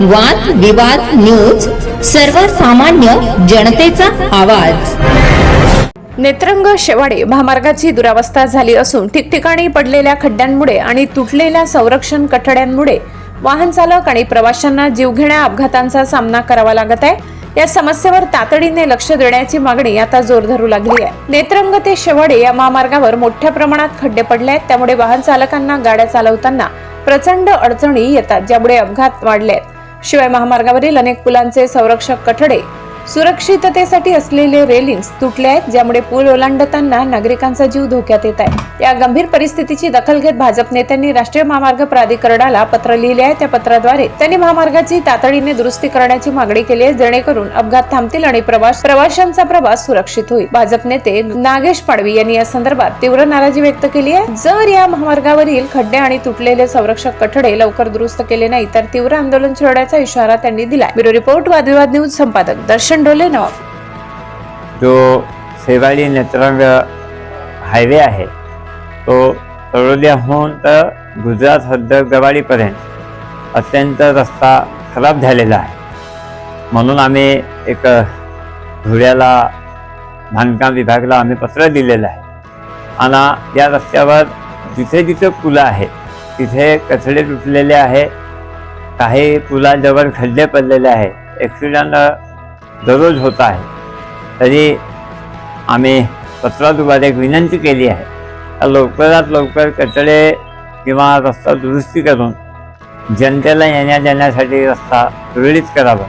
वाद विवाद न्यूज सर्वसामान्य जनतेचा आवाज. नेत्रंग शेवाडे महामार्गाची दुरावस्था झाली असून ठिकठिकाणी पडलेल्या खड्ड्यांमुळे आणि तुटलेल्या संरक्षण कठड्यांमुळे वाहन चालक आणि प्रवाशांना जीवघेण्या अपघातांचा सामना करावा लागत आहे. या समस्येवर तातडीने लक्ष देण्याची मागणी आता जोर धरू लागली आहे. नेत्रंग ते शेवाडे या महामार्गावर मोठ्या प्रमाणात खड्डे पडले आहेत. त्यामुळे वाहन चालकांना गाड्या चालवताना प्रचंड अडचणी येतात ज्यामुळे अपघात वाढले आहेत. शिवाय महामार्गावरील अनेक पुलांचे संरक्षक कठडे सुरक्षिततेसाठी असलेले रेलिंग्स तुटले आहेत ज्यामुळे पूल ओलांडताना नागरिकांचा जीव धोक्यात येत आहे. या गंभीर परिस्थितीची दखल घेत भाजप नेत्यांनी राष्ट्रीय महामार्ग प्राधिकरणाला पत्र लिहिले आहे. त्या पत्राद्वारे त्यांनी महामार्गाची तातडीने दुरुस्ती करण्याची मागणी केली आहे जेणेकरून अपघात थांबतील आणि प्रवास प्रवाशांचा प्रवास सुरक्षित होईल. भाजप नेते नागेश पाडवी यांनी या संदर्भात तीव्र नाराजी व्यक्त केली आहे. जर या महामार्गावरील खड्डे आणि तुटलेले संरक्षक कठडे लवकर दुरुस्त केले नाही तर तीव्र आंदोलन छेडण्याचा इशारा त्यांनी दिला ब्युरो रिपोर्ट वादविवाद न्यूज संपादक दर्शन डोले नवाब. जो शेवाळी नेत्रंग हायवे आहे तो तळोद्याहून तर गुजरात हद्द गवाडीपर्यंत अत्यंत रस्ता खराब झालेला आहे. म्हणून आम्ही एक धुळ्याला बांधकाम विभागाला आम्ही पत्र दिलेलं आहे. आणि या रस्त्यावर जिथे जिथे पुलं आहे तिथे कचडे तुटलेले आहे काही पुलाजवळ खड्डे पडलेले आहे ॲक्सिडेंट दररोज होत आहे. तरी आम्ही पत्राद्वारे एक विनंती केली आहे. लवकरात लवकर कचडे किंवा रस्ता दुरुस्ती करून जनतेला येण्या देण्यासाठी रस्ता सुरळीत करावा.